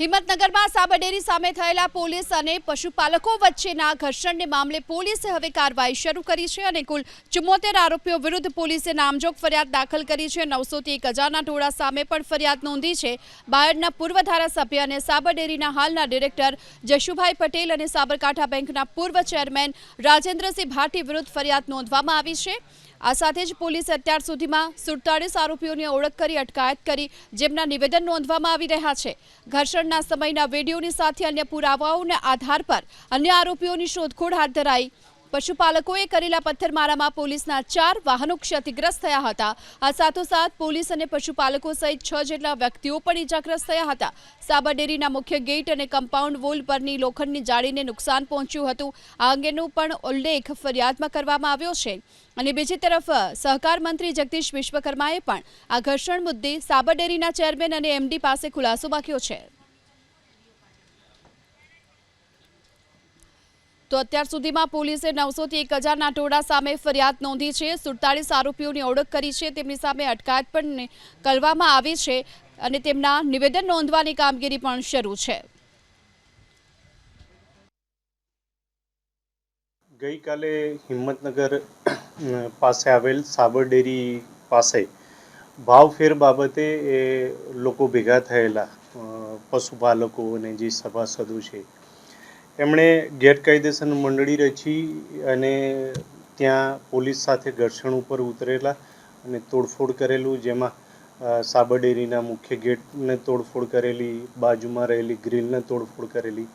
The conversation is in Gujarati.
હિંમતનગરમાં સાબરડેરી સામે થયેલા પોલીસ અને પશુપાલકો વચ્ચેના ઘર્ષણને મામલે પોલીસે હવે કાર્યવાહી શરૂ કરી છે અને કુલ ચુમ્મોતેર આરોપીઓ વિરુદ્ધ પોલીસે નામજોગ ફરિયાદ દાખલ કરી છે. નવસોથી એક હજારના ટોળા સામે પણ ફરિયાદ નોંધી છે. બાયડના પૂર્વ ધારાસભ્ય અને સાબરડેરીના હાલના ડિરેક્ટર જશુભાઈ પટેલ અને સાબરકાંઠા બેંકના પૂર્વ ચેરમેન રાજેન્દ્રસિંહ ભાટી વિરુદ્ધ ફરિયાદ નોંધવામાં આવી છે. આ સાથે જ પોલીસે અત્યાર સુધીમાં સુડતાળીસ આરોપીઓની ઓળખ કરી અટકાયત કરી જેમના નિવેદન નોંધવામાં આવી રહ્યા છે. ઘર્ષણના સમયના વિડીયોની સાથે અન્ય પુરાવાઓના આધાર પર અન્ય આરોપીઓની શોધખોળ હાથ ધરાઈ. પશુપાલકોએ કરેલા પથ્થરમારામાં પોલીસના ચાર વાહનો ક્ષતિગ્રસ્ત થયા હતા. આ સાથોસાથ પોલીસ અને પશુપાલકો સહિત છ જેટલા વ્યક્તિઓ પણ ઇજાગ્રસ્ત થયા હતા. સાબરડેરીના મુખ્ય ગેટ અને કમ્પાઉન્ડ વોલ પરની લોખંડની જાળીને નુકસાન પહોંચ્યું હતું. આ અંગેનો પણ ઉલ્લેખ ફરિયાદમાં કરવામાં આવ્યો છે. અને બીજી તરફ, સહકાર મંત્રી જગદીશ વિશ્વકર્માએ પણ આ ઘર્ષણ મુદ્દે સાબરડેરીના ચેરમેન અને એમડી પાસે ખુલાસો માગ્યો છે. તો અત્યાર સુધીમાં પોલીસે નવસોથી એક હજારના ટોળા સામે ફરિયાદ નોંધી છે. સુડતાલીસ આરોપીઓની ઓળખ કરી છે. તેમની સામે અટકાયત પણ કરવામાં આવી છે અને તેમના નિવેદન નોંધવાની કામગીરી પણ શરૂ છે. ગઈકાલે હિંમતનગર પાસે આવેલ સાબર ડેરી પાસે ભાવફેર બાબતે એ લોકો ભેગા થયેલા પશુપાલકો અને જે સભાસદો છે એમણે ગેરકાયદેસર મંડળી રચી અને ત્યાં પોલીસ સાથે ઘર્ષણ ઉપર ઉતરેલા અને તોડફોડ કરેલું, જેમાં સાબરડેરીના સાબર ડેરીના મુખ્ય ગેટને તોડફોડ કરેલી, બાજુમાં રહેલી ગ્રીલને તોડફોડ કરેલી